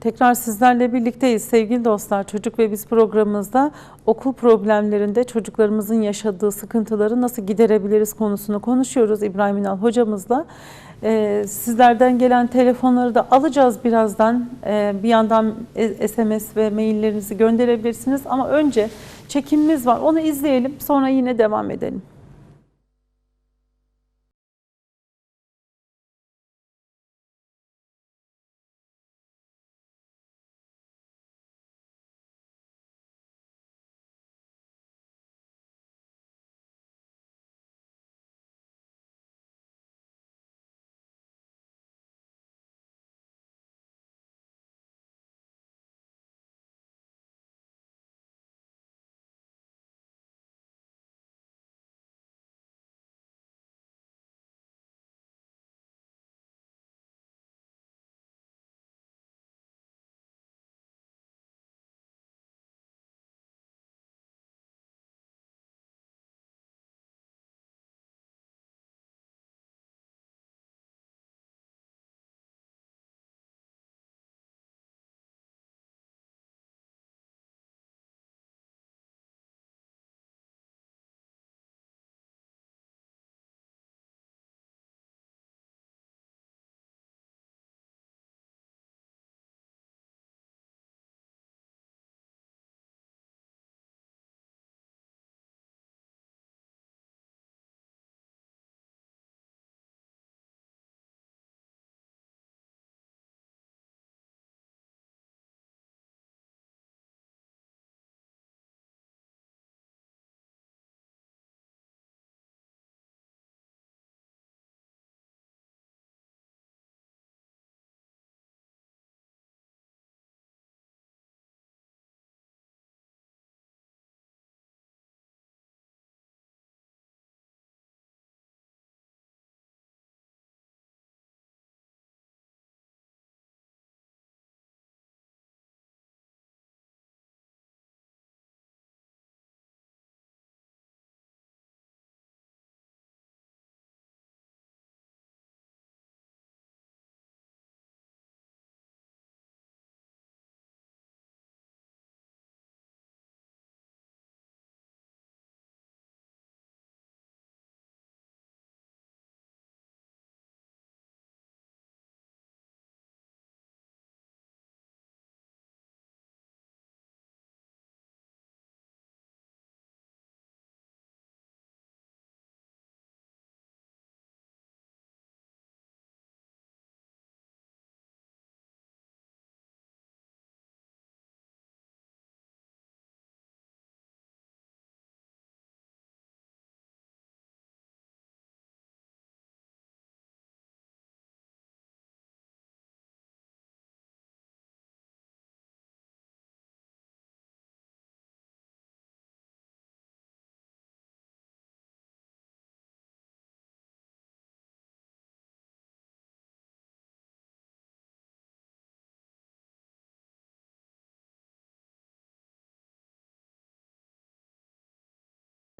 Tekrar sizlerle birlikteyiz sevgili dostlar. Çocuk ve Biz programımızda okul problemlerinde çocuklarımızın yaşadığı sıkıntıları nasıl giderebiliriz konusunu konuşuyoruz İbrahim İnal hocamızla. Ee, sizlerden gelen telefonları da alacağız birazdan. Ee, bir yandan e- SMS ve maillerinizi gönderebilirsiniz ama önce çekimimiz var. Onu izleyelim sonra yine devam edelim.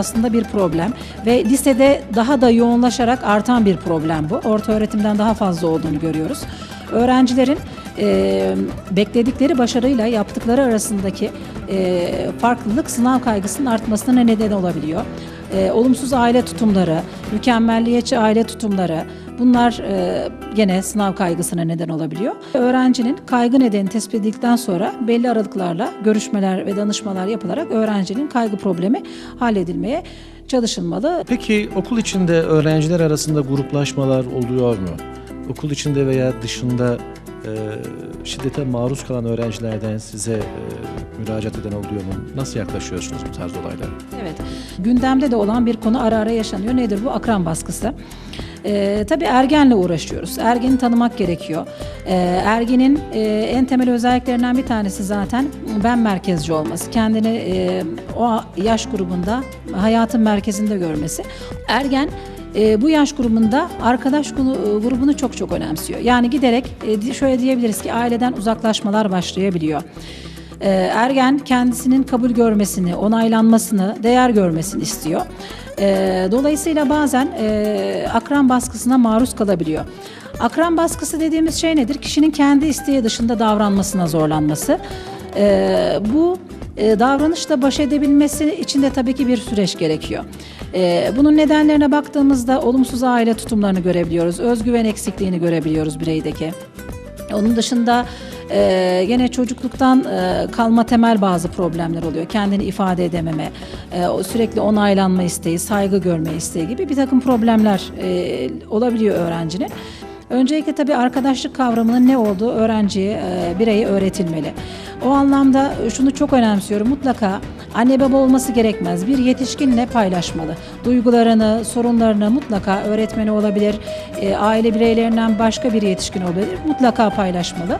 Aslında bir problem ve lisede daha da yoğunlaşarak artan bir problem bu. Orta öğretimden daha fazla olduğunu görüyoruz. Öğrencilerin e, bekledikleri başarıyla yaptıkları arasındaki e, farklılık sınav kaygısının artmasına neden olabiliyor. E, olumsuz aile tutumları, mükemmelliyetçi aile tutumları bunlar e, gene sınav kaygısına neden olabiliyor. Öğrencinin kaygı nedeni tespit edildikten sonra belli aralıklarla görüşmeler ve danışmalar yapılarak öğrencinin kaygı problemi halledilmeye çalışılmalı. Peki okul içinde öğrenciler arasında gruplaşmalar oluyor mu? Okul içinde veya dışında e, şiddete maruz kalan öğrencilerden size e, müracaat eden oluyor mu? Nasıl yaklaşıyorsunuz bu tarz olaylara? Evet, gündemde de olan bir konu ara ara yaşanıyor. Nedir bu? Akran baskısı. Ee, tabii ergenle uğraşıyoruz. Ergeni tanımak gerekiyor. Ee, ergenin e, en temel özelliklerinden bir tanesi zaten ben merkezci olması. Kendini e, o yaş grubunda hayatın merkezinde görmesi. Ergen e, bu yaş grubunda arkadaş gru- grubunu çok çok önemsiyor. Yani giderek e, şöyle diyebiliriz ki aileden uzaklaşmalar başlayabiliyor. Ee, ergen kendisinin kabul görmesini, onaylanmasını, değer görmesini istiyor. Ee, dolayısıyla bazen e, akran baskısına maruz kalabiliyor. Akran baskısı dediğimiz şey nedir? Kişinin kendi isteği dışında davranmasına zorlanması. Ee, bu e, davranışla baş edebilmesi için de tabii ki bir süreç gerekiyor. Ee, bunun nedenlerine baktığımızda olumsuz aile tutumlarını görebiliyoruz, özgüven eksikliğini görebiliyoruz bireydeki. Onun dışında e, gene çocukluktan e, kalma temel bazı problemler oluyor. Kendini ifade edememe, e, sürekli onaylanma isteği, saygı görme isteği gibi bir takım problemler e, olabiliyor öğrencinin. Öncelikle tabii arkadaşlık kavramının ne olduğu öğrenciye, e, bireye öğretilmeli. O anlamda şunu çok önemsiyorum. Mutlaka anne baba olması gerekmez. Bir yetişkinle paylaşmalı. Duygularını, sorunlarını mutlaka öğretmeni olabilir, e, aile bireylerinden başka bir yetişkin olabilir. Mutlaka paylaşmalı.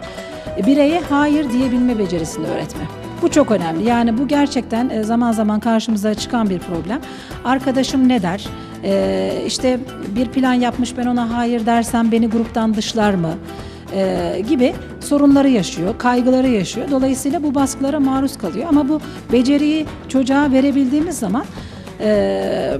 E, Bireye hayır diyebilme becerisini öğretme. Bu çok önemli. Yani bu gerçekten e, zaman zaman karşımıza çıkan bir problem. Arkadaşım ne der? E, işte bir plan yapmış ben ona hayır dersem beni gruptan dışlar mı? E, gibi sorunları yaşıyor, kaygıları yaşıyor. Dolayısıyla bu baskılara maruz kalıyor. Ama bu beceriyi çocuğa verebildiğimiz zaman e,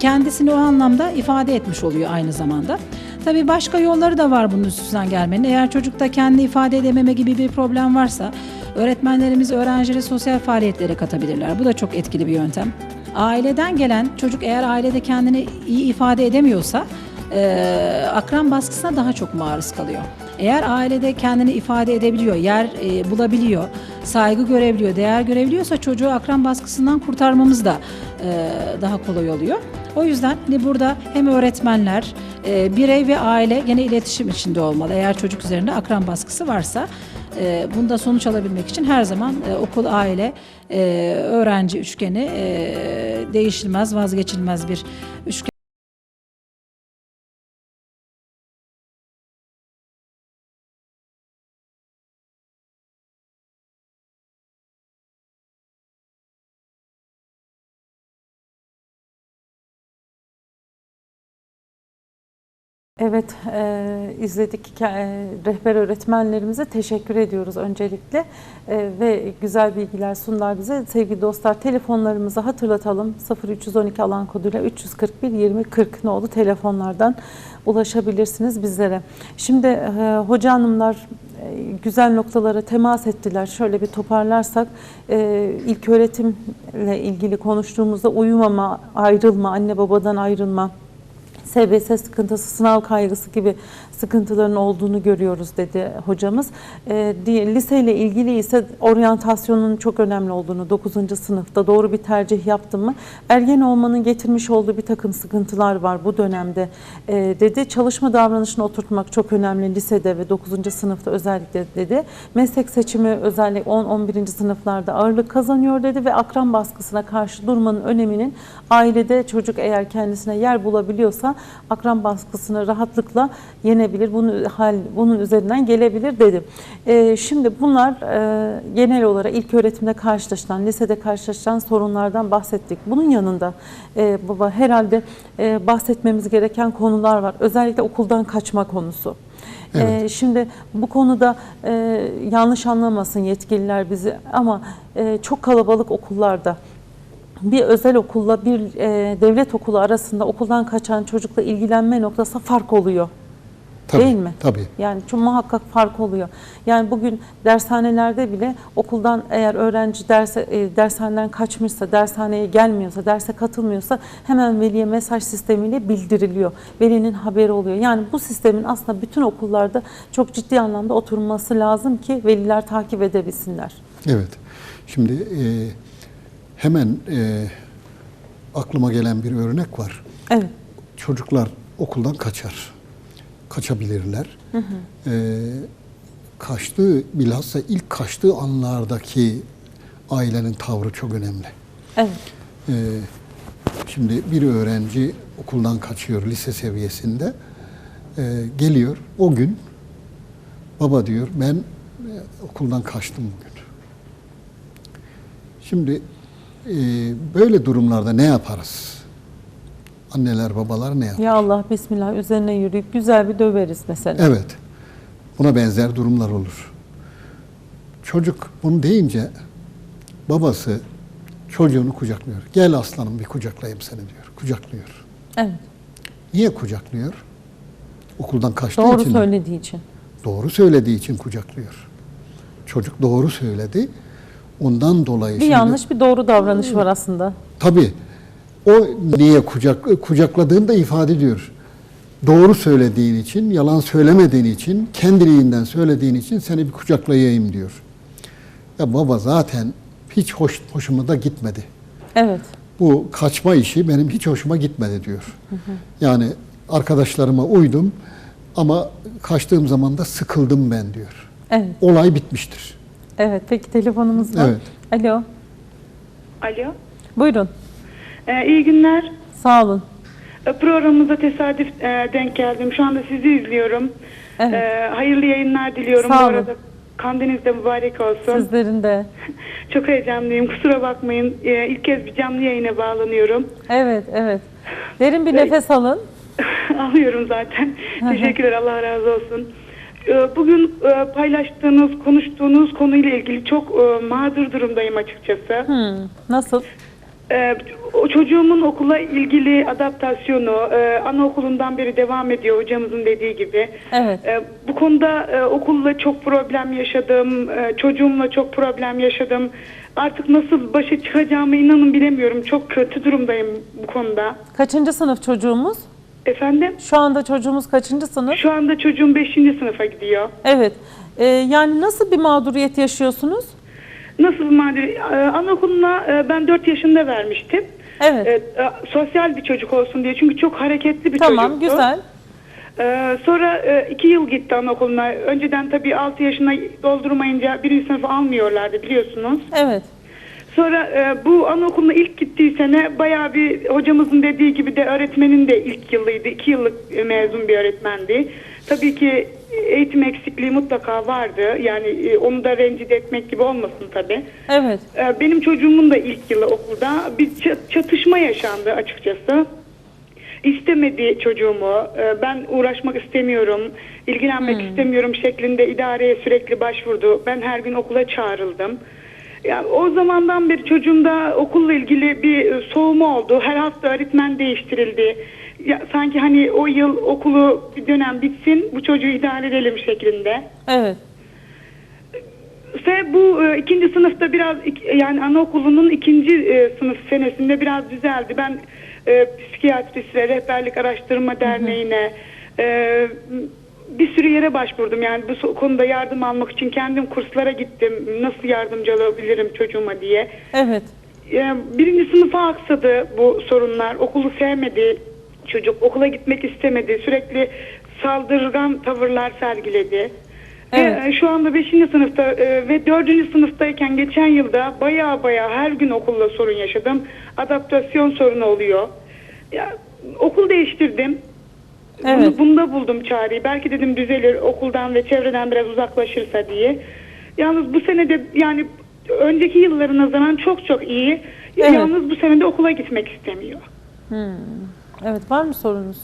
kendisini o anlamda ifade etmiş oluyor aynı zamanda. Tabii başka yolları da var bunun üstünden gelmenin. Eğer çocukta kendi ifade edememe gibi bir problem varsa öğretmenlerimiz öğrencileri sosyal faaliyetlere katabilirler. Bu da çok etkili bir yöntem. Aileden gelen çocuk eğer ailede kendini iyi ifade edemiyorsa e, akran baskısına daha çok maruz kalıyor. Eğer ailede kendini ifade edebiliyor, yer e, bulabiliyor, saygı görebiliyor, değer görebiliyorsa çocuğu akran baskısından kurtarmamız da e, daha kolay oluyor. O yüzden hani burada hem öğretmenler, e, birey ve aile gene iletişim içinde olmalı. Eğer çocuk üzerinde akran baskısı varsa e, bunda sonuç alabilmek için her zaman e, okul, aile, e, öğrenci üçgeni değişilmez, vazgeçilmez bir üçgen. Evet, e, izledik. E, rehber öğretmenlerimize teşekkür ediyoruz öncelikle E, ve güzel bilgiler sundular bize. Sevgili dostlar, telefonlarımızı hatırlatalım. 0312 alan koduyla 341 20 40 nolu telefonlardan ulaşabilirsiniz bizlere. Şimdi e, hoca hanımlar e, güzel noktalara temas ettiler. Şöyle bir toparlarsak e, ilk öğretimle ilgili konuştuğumuzda uyumama, ayrılma, anne babadan ayrılma, SBS sıkıntısı, sınav kaygısı gibi sıkıntıların olduğunu görüyoruz dedi hocamız. E, liseyle ilgili ise oryantasyonun çok önemli olduğunu 9. sınıfta doğru bir tercih yaptım mı ergen olmanın getirmiş olduğu bir takım sıkıntılar var bu dönemde e, dedi. Çalışma davranışını oturtmak çok önemli lisede ve 9. sınıfta özellikle dedi. Meslek seçimi özellikle 10-11. sınıflarda ağırlık kazanıyor dedi ve akran baskısına karşı durmanın öneminin ailede çocuk eğer kendisine yer bulabiliyorsa akran baskısını rahatlıkla yenebilir. Bunu hal bunun üzerinden gelebilir dedim. Ee, şimdi bunlar e, genel olarak ilk öğretimde karşılaşılan, lisede karşılaşılan sorunlardan bahsettik. Bunun yanında e, baba herhalde e, bahsetmemiz gereken konular var. Özellikle okuldan kaçma konusu. Evet. Ee, şimdi bu konuda e, yanlış anlamasın yetkililer bizi ama e, çok kalabalık okullarda bir özel okulla bir e, devlet okulu arasında okuldan kaçan çocukla ilgilenme noktası fark oluyor. Tabii, Değil mi? Tabii. Yani çok muhakkak fark oluyor. Yani bugün dershanelerde bile okuldan eğer öğrenci derse e, dershaneden kaçmışsa, dershaneye gelmiyorsa, derse katılmıyorsa hemen veliye mesaj sistemiyle bildiriliyor. Velinin haberi oluyor. Yani bu sistemin aslında bütün okullarda çok ciddi anlamda oturması lazım ki veliler takip edebilsinler. Evet. Şimdi e, hemen e, aklıma gelen bir örnek var. Evet. Çocuklar okuldan kaçar. Kaçabilirler. E, kaçtığı, bilhassa ilk kaçtığı anlardaki ailenin tavrı çok önemli. Evet. E, şimdi bir öğrenci okuldan kaçıyor lise seviyesinde. E, geliyor o gün baba diyor ben e, okuldan kaçtım bugün. Şimdi e, böyle durumlarda ne yaparız? Anneler babalar ne yapar? Ya Allah Bismillah üzerine yürüyüp güzel bir döveriz mesela. Evet. Buna benzer durumlar olur. Çocuk bunu deyince babası çocuğunu kucaklıyor. Gel aslanım bir kucaklayayım seni diyor. Kucaklıyor. Evet. Niye kucaklıyor? Okuldan kaçtığı Doğru için. söylediği için. Doğru söylediği için kucaklıyor. Çocuk doğru söyledi. Ondan dolayı Bir şimdi- yanlış bir doğru davranış var aslında. Tabii. O niye kucak kucakladığını da ifade ediyor. Doğru söylediğin için, yalan söylemediğin için, kendiliğinden söylediğin için seni bir kucaklayayım diyor. Ya baba zaten hiç hoş, hoşuma da gitmedi. Evet. Bu kaçma işi benim hiç hoşuma gitmedi diyor. Yani arkadaşlarıma uydum ama kaçtığım zaman da sıkıldım ben diyor. Evet. Olay bitmiştir. Evet. Peki telefonumuz var. Evet. Alo. Alo. Buyurun. Ee, iyi günler. Sağ olun. Ee, Programımıza tesadüf e, denk geldim. Şu anda sizi izliyorum. Evet. Ee, hayırlı yayınlar diliyorum. Sağ Bu olun. arada kandiniz de mübarek olsun. Sizlerin de. Çok heyecanlıyım. Kusura bakmayın. Ee, ilk kez bir canlı yayına bağlanıyorum. Evet, evet. Derin bir nefes alın. Alıyorum zaten. Teşekkürler. Allah razı olsun. Ee, Bugün e, paylaştığınız, konuştuğunuz konuyla ilgili çok e, mağdur durumdayım açıkçası. Hmm, Nasıl? Ee, o çocuğumun okula ilgili adaptasyonu e, anaokulundan beri devam ediyor hocamızın dediği gibi. Evet. Ee, bu konuda e, okulla çok problem yaşadım, e, çocuğumla çok problem yaşadım. Artık nasıl başa çıkacağımı inanın bilemiyorum. Çok kötü durumdayım bu konuda. Kaçıncı sınıf çocuğumuz? Efendim? Şu anda çocuğumuz kaçıncı sınıf? Şu anda çocuğum 5. sınıfa gidiyor. Evet. Ee, yani nasıl bir mağduriyet yaşıyorsunuz? Nasıl madde? Ee, Anaokuluna e, ben 4 yaşında vermiştim. Evet. Ee, e, sosyal bir çocuk olsun diye. Çünkü çok hareketli bir tamam, çocuktu. güzel. Ee, sonra e, iki yıl gitti anaokuluna. Önceden tabii 6 yaşına doldurmayınca birinci sınıfı almıyorlardı biliyorsunuz. Evet. Sonra e, bu anaokuluna ilk gittiği sene bayağı bir hocamızın dediği gibi de öğretmenin de ilk yılıydı. 2 yıllık e, mezun bir öğretmendi. Tabii ki eğitim eksikliği mutlaka vardı. Yani e, onu da rencide etmek gibi olmasın tabii. Evet. Ee, Benim çocuğumun da ilk yılı okulda bir ça- çatışma yaşandı açıkçası. İstemedi çocuğumu, e, ben uğraşmak istemiyorum, ilgilenmek istemiyorum şeklinde idareye sürekli başvurdu. Ben her gün okula çağrıldım. Yani o zamandan beri çocuğumda okulla ilgili bir e, soğuma oldu. Her hafta öğretmen değiştirildi. Ya, sanki hani o yıl okulu bir dönem bitsin, bu çocuğu idare edelim şeklinde. Evet. Ve bu e, ikinci sınıfta biraz yani anaokulunun ikinci e, sınıf senesinde biraz düzeldi. Ben e, psikiyatrist ve rehberlik araştırma derneğine e, bir sürü yere başvurdum. Yani bu konuda yardım almak için kendim kurslara gittim. Nasıl yardımcı olabilirim çocuğuma diye. Evet. E, birinci sınıfa aksadı bu sorunlar. Okulu sevmedi çocuk. Okula gitmek istemedi. Sürekli saldırgan tavırlar sergiledi. Evet. Ve şu anda 5. sınıfta e, ve 4. sınıftayken geçen yılda baya baya her gün okulla sorun yaşadım. Adaptasyon sorunu oluyor. Ya, okul değiştirdim. Evet. Bunu, bunda buldum çareyi. Belki dedim düzelir okuldan ve çevreden biraz uzaklaşırsa diye. Yalnız bu sene de yani önceki yıllara nazaran çok çok iyi. Evet. Yalnız bu sene de okula gitmek istemiyor. Evet. Var mı sorunuz?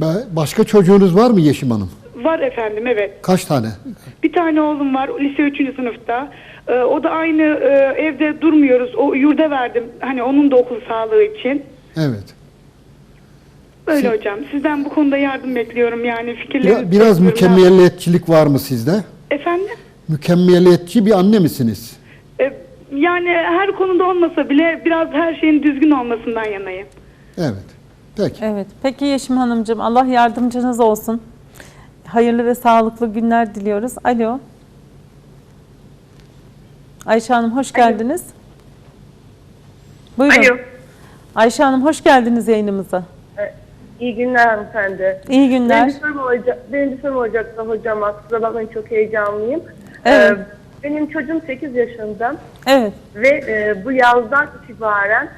Ba- Başka çocuğunuz var mı Yeşim Hanım? Var efendim evet. Kaç tane? Bir tane oğlum var lise 3. sınıfta. Ee, o da aynı e, evde durmuyoruz. O yurda verdim. Hani onun da okul sağlığı için. Evet. Böyle hocam. Sizden bu konuda yardım bekliyorum yani fikirlerinizi Biraz, biraz bekliyorum. mükemmeliyetçilik var mı sizde? Efendim? Mükemmeliyetçi bir anne misiniz? Ee, yani her konuda olmasa bile biraz her şeyin düzgün olmasından yanayım. Evet. Peki. Evet. Peki Yeşim Hanımcığım Allah yardımcınız olsun. Hayırlı ve sağlıklı günler diliyoruz. Alo. Ayşe Hanım hoş geldiniz. Buyurun. Alo. Ayşe Hanım hoş geldiniz yayınımıza. İyi günler hanımefendi. İyi günler. Benim bir sorum olacak, benim bir sorum olacaktı hocama. Kusura bakmayın çok heyecanlıyım. Evet. Ee, benim çocuğum 8 yaşında Evet. ve e, bu yazdan itibaren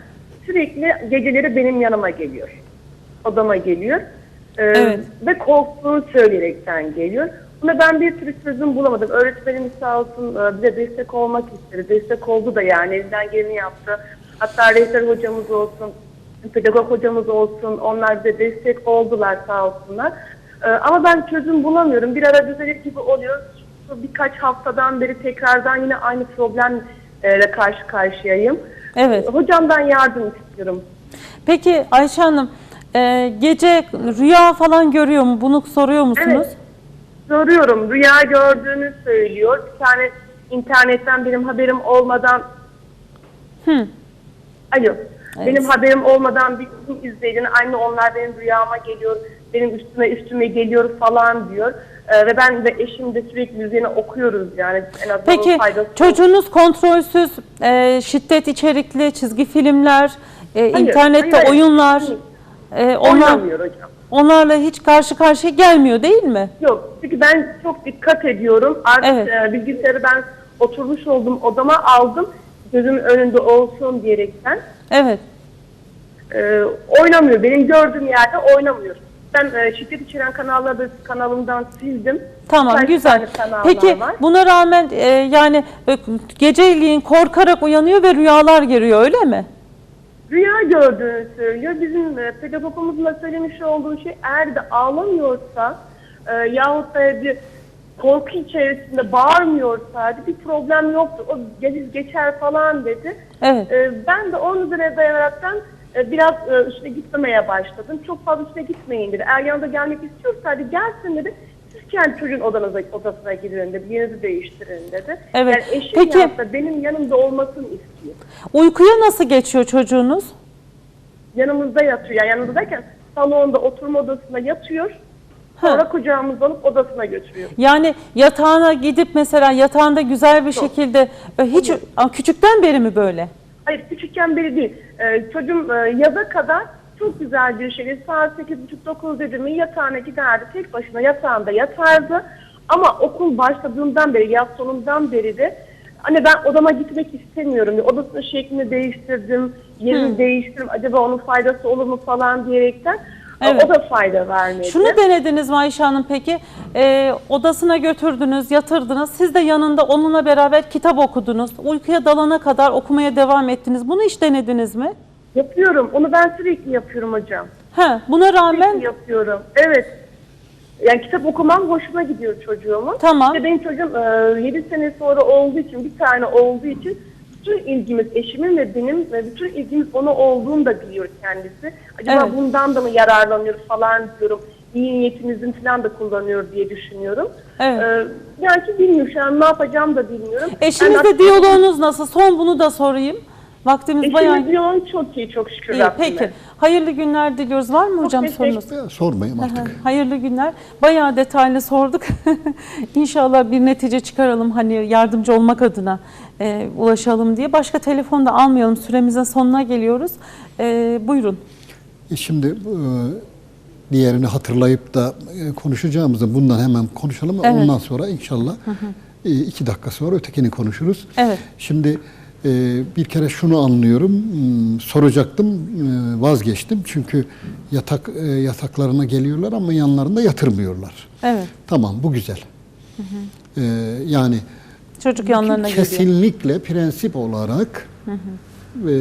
sürekli geceleri benim yanıma geliyor. Odama geliyor. Ee, Evet. Ve korktuğunu söyleyerekten geliyor. Buna ben bir türlü çözüm bulamadım. Öğretmenimiz sağ olsun e, bize destek olmak istedi. Destek oldu da yani elinden geleni yaptı. Hatta rehber hocamız olsun, pedagog hocamız olsun onlar bize destek oldular sağ olsunlar. Ee, ama ben çözüm bulamıyorum. Bir ara düzelir gibi oluyor. Şu birkaç haftadan beri tekrardan yine aynı problemle karşı karşıyayım. Evet. Hocamdan yardım istiyorum. Peki Ayşe Hanım e, gece rüya falan görüyor mu? Bunu soruyor musunuz? Evet. Soruyorum. Rüya gördüğünü söylüyor. Bir tane internetten benim haberim olmadan Hı. Alo. Benim haberim olmadan bir film izlediğini anne onlar benim rüyama geliyor, benim üstüme üstüme geliyor falan diyor. Ee, ve ben de eşim de sürekli üzerine okuyoruz yani en azından Peki faydası. çocuğunuz kontrolsüz, e, şiddet içerikli çizgi filmler, e, Hayır, internette hayır, hayır. E, onlar, Oynamıyor hocam. onlarla hiç karşı karşıya gelmiyor değil mi? Yok çünkü ben çok dikkat ediyorum. Artık Evet. e, bilgisayarı ben oturmuş olduğum odama aldım. Gözümün önünde olsun diyerekten. Evet. E, oynamıyor. Benim gördüğüm yerde oynamıyor. Ben e, şiddet içeren kanalları da kanalımdan sildim. Tamam Birkaç güzel. tane kanallar Peki var. buna rağmen e, yani e, geceliğin korkarak uyanıyor ve rüyalar görüyor öyle mi? Rüya gördüğünü söylüyor. Bizim e, pedagogumuzun da söylemiş olduğu şey eğer de ağlamıyorsa e, yahut da bir korku içerisinde bağırmıyorsa bir problem yoktur. O gelir geçer falan dedi. Evet. E, ben de onun üzerine dayanaraktan e, biraz e, üstüne gitmemeye başladım. Çok fazla üstüne gitmeyin dedi. Eğer yanında gelmek istiyorsa hadi gelsin dedi. Kendi çocuğun odanıza, odasına girin dedi. Yerinizi değiştirin dedi. Evet. Yani eşim Peki- yahut da benim yanımda olmasını istiyor. Uykuya nasıl geçiyor çocuğunuz? yanımızda yatıyor. Yani yanımızda derken salonda oturma odasına yatıyor. Sonra kucağımızda alıp odasına götürüyor. Yani yatağına gidip mesela yatağında güzel bir şekilde e, hiç Aa, küçükten beri mi böyle? Hayır küçükken beri değil. Ee, çocuğum e, yaza kadar çok güzel bir şeydi. Saat 8.30-9 dedi mi yatağına giderdi. Tek başına yatağında yatardı. Ama okul başladığından beri, yaz sonundan beri de Anne ben odama gitmek istemiyorum. Odasının şeklini değiştirdim, yerini değiştirdim. Acaba onun faydası olur mu falan diyerekten. Evet. O da fayda vermedi. Şunu denediniz mi Ayşe Hanım peki? E, odasına götürdünüz, yatırdınız. Siz de yanında onunla beraber kitap okudunuz. Uykuya dalana kadar okumaya devam ettiniz. Bunu hiç denediniz mi? Yapıyorum. Onu ben sürekli yapıyorum hocam. Ha, buna rağmen Sürekli yapıyorum. Evet. Yani kitap okumam hoşuma gidiyor çocuğumun. Tamam. İşte benim çocuğum 7 sene sonra olduğu için, bir tane olduğu için bütün ilgimiz eşimin ve benim ve bütün ilgimiz ona olduğunu da biliyor kendisi. Acaba Evet. bundan da mı yararlanıyor falan diyorum. İyi niyetimizin falan da kullanıyor diye düşünüyorum. Evet. Ee, yani ki bilmiyorum şu an ne yapacağım da bilmiyorum. Eşinizle aslında- diyaloğunuz nasıl? Son bunu da sorayım. Vaktimiz bayağı... Yoğun çok iyi çok şükür İyi, Rabbime. peki. Hayırlı günler diliyoruz. Var mı hocam teşekkür- sorunuz? Ya, sormayayım artık. Hayırlı günler. Bayağı detaylı sorduk. İnşallah bir netice çıkaralım hani yardımcı olmak adına e, ulaşalım diye. Başka telefon da almayalım. Süremizin sonuna geliyoruz. E, buyurun. E Şimdi e, diğerini hatırlayıp da e, konuşacağımızı bundan hemen konuşalım. Evet. Ondan sonra inşallah e, iki dakika sonra ötekini konuşuruz. Evet. Şimdi bir kere şunu anlıyorum. Hmm, Soracaktım, e, vazgeçtim. Çünkü yatak e, yataklarına geliyorlar ama yanlarında yatırmıyorlar. Evet. Tamam, bu güzel. E, yani Çocuk yanlarına geliyor. kesinlikle prensip olarak e,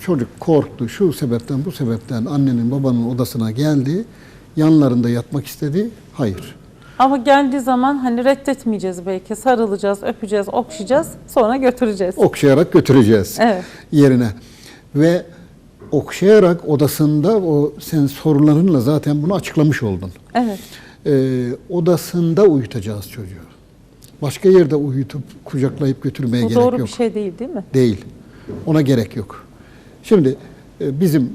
çocuk korktu şu sebepten bu sebepten annenin babanın odasına geldi yanlarında yatmak istedi hayır Ama geldiği zaman hani reddetmeyeceğiz belki. Sarılacağız, öpeceğiz, okşayacağız. Sonra götüreceğiz. okşayarak götüreceğiz Evet. yerine ve okşayarak odasında o sen sorularınla zaten bunu açıklamış oldun Evet. E, odasında uyutacağız çocuğu başka yerde uyutup kucaklayıp götürmeye Bu gerek doğru yok bir şey değil değil mi? Değil. Ona gerek yok. Şimdi e, bizim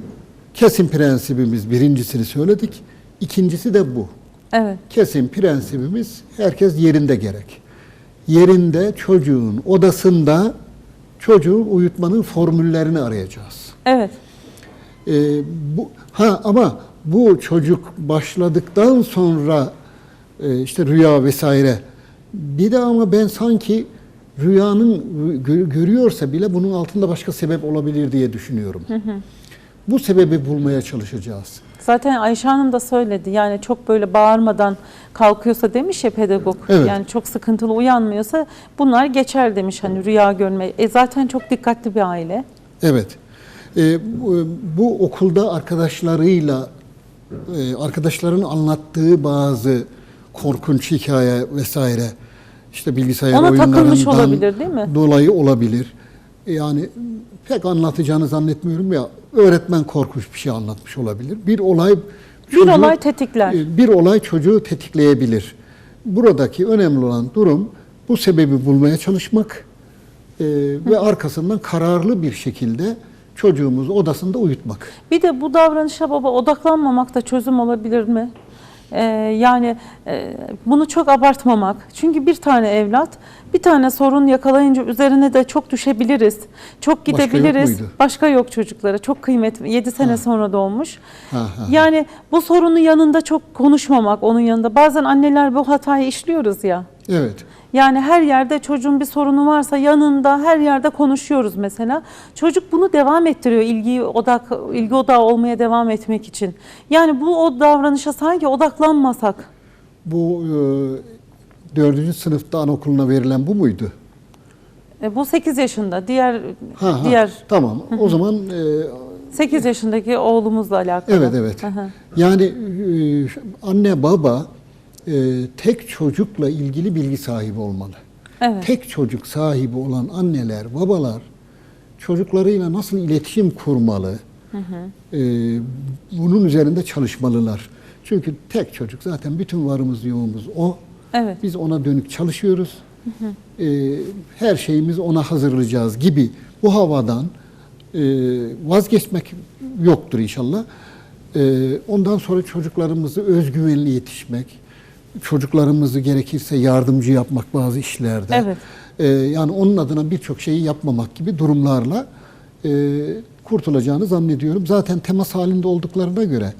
kesin prensibimiz birincisini söyledik. İkincisi de bu. Evet. Kesin prensibimiz herkes yerinde gerek. Yerinde çocuğun odasında çocuğu uyutmanın formüllerini arayacağız. Evet. E, bu ha ama bu çocuk başladıktan sonra e, işte rüya vesaire bir de ama ben sanki rüyanın gö- görüyorsa bile bunun altında başka sebep olabilir diye düşünüyorum. Bu sebebi bulmaya çalışacağız. Zaten Ayşe Hanım da söyledi. Yani çok böyle bağırmadan kalkıyorsa demiş ya pedagog. Evet. Yani çok sıkıntılı uyanmıyorsa bunlar geçer demiş hani rüya görme. E zaten çok dikkatli bir aile. Evet. E, bu, okulda arkadaşlarıyla e, arkadaşların anlattığı bazı korkunç hikaye vesaire işte bilgisayar Ona takılmış oyunlarından olabilir, değil mi? dolayı olabilir. yani pek anlatacağını zannetmiyorum ya öğretmen korkunç bir şey anlatmış olabilir. Bir olay Bir olay tetikler. e, bir olay çocuğu tetikleyebilir. Buradaki önemli olan durum bu sebebi bulmaya çalışmak e, ve arkasından kararlı bir şekilde çocuğumuzu odasında uyutmak. Bir de bu davranışa baba odaklanmamak da çözüm olabilir mi? Ee, yani e, bunu çok abartmamak. Çünkü bir tane evlat, bir tane sorun yakalayınca üzerine de çok düşebiliriz. Çok Başka yok gidebiliriz. Başka yok çocuklara. Çok kıymetli. 7 sene sonra doğmuş. Ha, ha. Yani bu sorunu yanında çok konuşmamak onun yanında. Bazen anneler bu hatayı işliyoruz ya. Evet. Yani her yerde çocuğun bir sorunu varsa yanında her yerde konuşuyoruz mesela. Çocuk bunu devam ettiriyor ilgi odak ilgi odağı olmaya devam etmek için. Yani bu o davranışa sanki odaklanmasak. Bu e, dördüncü sınıfta anaokuluna verilen bu muydu? E, bu 8 yaşında. Diğer Ha, ha, diğer Tamam. O zaman e, 8 yaşındaki oğlumuzla alakalı. Evet evet. Yani e, anne baba e, tek çocukla ilgili bilgi sahibi olmalı. Evet. Tek çocuk sahibi olan anneler, babalar çocuklarıyla nasıl iletişim kurmalı? e, bunun üzerinde çalışmalılar. Çünkü tek çocuk zaten bütün varımız yoğumuz o. Evet. Biz ona dönük çalışıyoruz. E, her şeyimizi ona hazırlayacağız gibi bu havadan e, vazgeçmek yoktur inşallah. E, ondan sonra çocuklarımızı özgüvenli yetişmek, çocuklarımızı gerekirse yardımcı yapmak bazı işlerde. Evet. E, yani onun adına birçok şeyi yapmamak gibi durumlarla e, kurtulacağını zannediyorum. Zaten temas halinde olduklarına göre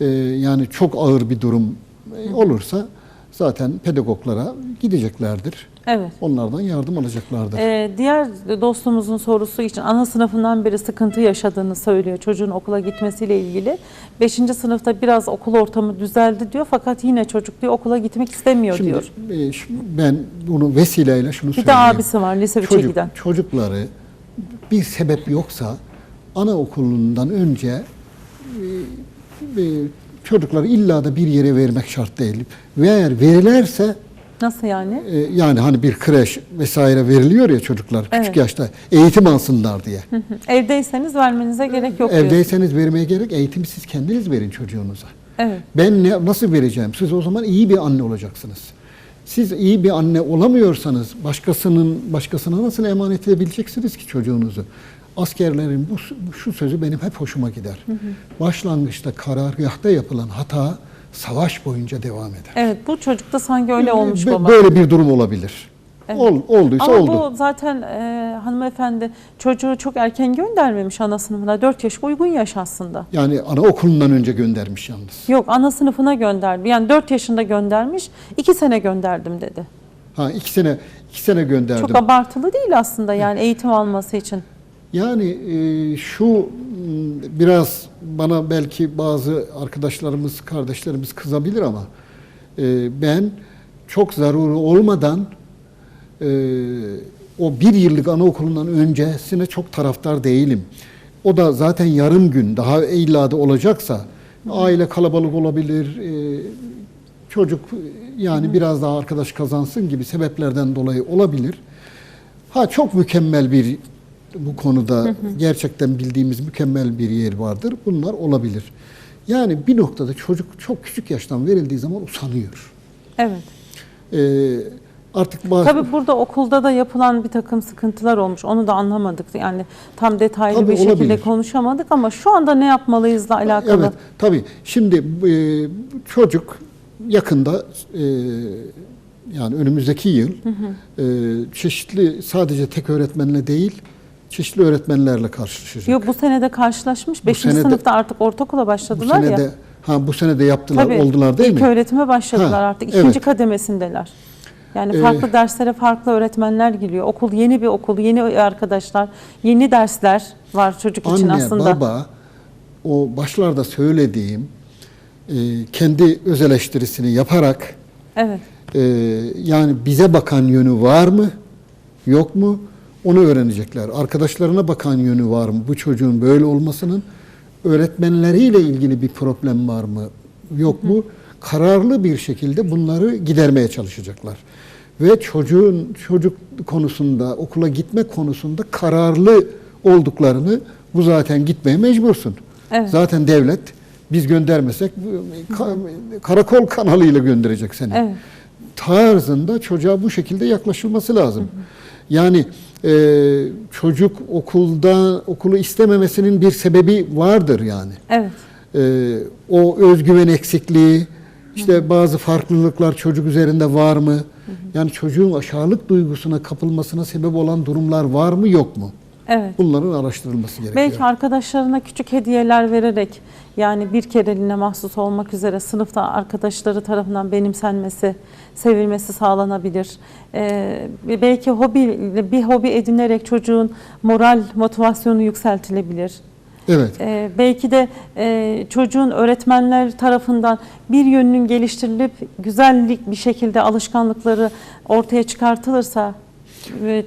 e, yani çok ağır bir durum e, olursa zaten pedagoglara gideceklerdir. Evet. Onlardan yardım alacaklardır. Ee, diğer dostumuzun sorusu için ana sınıfından beri sıkıntı yaşadığını söylüyor çocuğun okula gitmesiyle ilgili. Beşinci sınıfta biraz okul ortamı düzeldi diyor fakat yine çocuk diyor okula gitmek istemiyor Şimdi diyor. e, ben bunu vesileyle şunu Bir de söyleyeyim. abisi var lise 3'e Çocuk, giden. çocukları bir sebep yoksa anaokulundan önce e, e, çocukları illa da bir yere vermek şart değil. Ve eğer verilerse Nasıl yani? e, yani hani bir kreş vesaire veriliyor ya çocuklar küçük Evet. yaşta eğitim alsınlar diye. Hı, Evdeyseniz vermenize gerek yok diyorsun. Evdeyseniz vermeye gerek eğitimi siz kendiniz verin çocuğunuza. Evet. Ben ne, nasıl vereceğim? Siz o zaman iyi bir anne olacaksınız. Siz iyi bir anne olamıyorsanız başkasının başkasına nasıl emanet edebileceksiniz ki çocuğunuzu? Askerlerin bu şu sözü benim hep hoşuma gider. Başlangıçta karargahta yapılan hata savaş boyunca devam eder. Evet bu çocukta sanki öyle olmuş Be- baba. Böyle bir durum olabilir. Ol, olduysa Ama oldu. bu zaten e, hanımefendi çocuğu çok erken göndermemiş ana sınıfına. 4 yaş uygun yaş aslında. Yani anaokulundan önce göndermiş yalnız. Yok ana sınıfına gönderdi. Yani 4 yaşında göndermiş. 2 sene gönderdim dedi. Ha iki sene iki sene gönderdim. Çok abartılı değil aslında yani eğitim alması için. Yani e, şu biraz bana belki bazı arkadaşlarımız, kardeşlerimiz kızabilir ama e, ben çok zaruri olmadan e, o bir yıllık anaokulundan öncesine çok taraftar değilim. O da zaten yarım gün daha illa da olacaksa aile kalabalık olabilir, e, çocuk yani biraz daha arkadaş kazansın gibi sebeplerden dolayı olabilir. Ha çok mükemmel bir bu konuda gerçekten bildiğimiz mükemmel bir yer vardır. Bunlar olabilir. Yani bir noktada çocuk çok küçük yaştan verildiği zaman usanıyor. Evet. Ee, artık bazı Tabii burada okulda da yapılan bir takım sıkıntılar olmuş. Onu da anlamadık. Yani tam detaylı Tabii bir şekilde olabilir. konuşamadık ama şu anda ne yapmalıyızla alakalı. Evet, tabii. Şimdi e, çocuk yakında e, yani önümüzdeki yıl e, çeşitli sadece tek öğretmenle değil çeşitli öğretmenlerle karşılaşacak. Yok bu senede karşılaşmış. 5. senede- sınıfta artık ortaokula bu başladılar sene ya. de ha bu sene de yaptılar, Tabii, oldular değil ilk mi? öğretime başladılar Ha, artık. İkinci evet. kademesindeler. Yani Ee, farklı derslere farklı öğretmenler giriyor. Okul yeni bir okul, yeni arkadaşlar, yeni dersler var çocuk için Anne, aslında. baba o başlarda söylediğim e, kendi öz eleştirisini yaparak Evet. e, yani bize bakan yönü var mı yok mu onu öğrenecekler. Arkadaşlarına bakan yönü var mı bu çocuğun böyle olmasının öğretmenleriyle ilgili bir problem var mı yok mu kararlı bir şekilde bunları gidermeye çalışacaklar. ve çocuğun çocuk konusunda okula gitme konusunda kararlı olduklarını bu zaten gitmeye mecbursun. Evet. Zaten devlet biz göndermesek ka- karakol kanalıyla gönderecek seni. Evet. Tarzında çocuğa bu şekilde yaklaşılması lazım. Yani e, çocuk okulda okulu istememesinin bir sebebi vardır yani. Evet. E, o özgüven eksikliği, işte bazı farklılıklar çocuk üzerinde var mı? Yani çocuğun aşağılık duygusuna kapılmasına sebep olan durumlar var mı yok mu? Evet. Bunların araştırılması gerekiyor. Belki arkadaşlarına küçük hediyeler vererek yani bir kereliğine mahsus olmak üzere sınıfta arkadaşları tarafından benimsenmesi, sevilmesi sağlanabilir. Ee, belki hobi bir hobi edinerek çocuğun moral motivasyonu yükseltilebilir. Evet. Ee, belki de e, çocuğun öğretmenler tarafından bir yönünün geliştirilip güzellik bir şekilde alışkanlıkları ortaya çıkartılırsa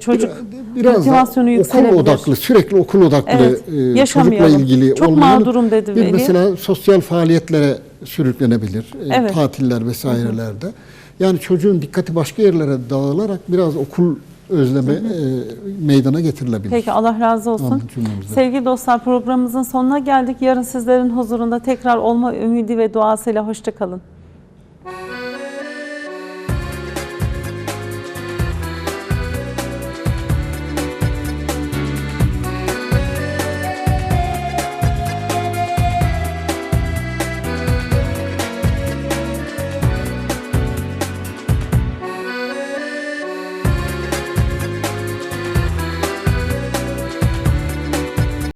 çocuk Biraz motivasyonu okul yükselebilir. odaklı, sürekli okul odaklı Evet, e, çocukla ilgili Çok olmayan mağdurum dedi bir Veli. mesela sosyal faaliyetlere sürüklenebilir. e, Evet. Tatiller vesairelerde. Yani çocuğun dikkati başka yerlere dağılarak biraz okul özleme e, meydana getirilebilir. Peki Allah razı olsun. Sevgili dostlar programımızın sonuna geldik. Yarın sizlerin huzurunda tekrar olma ümidi ve duasıyla hoşçakalın.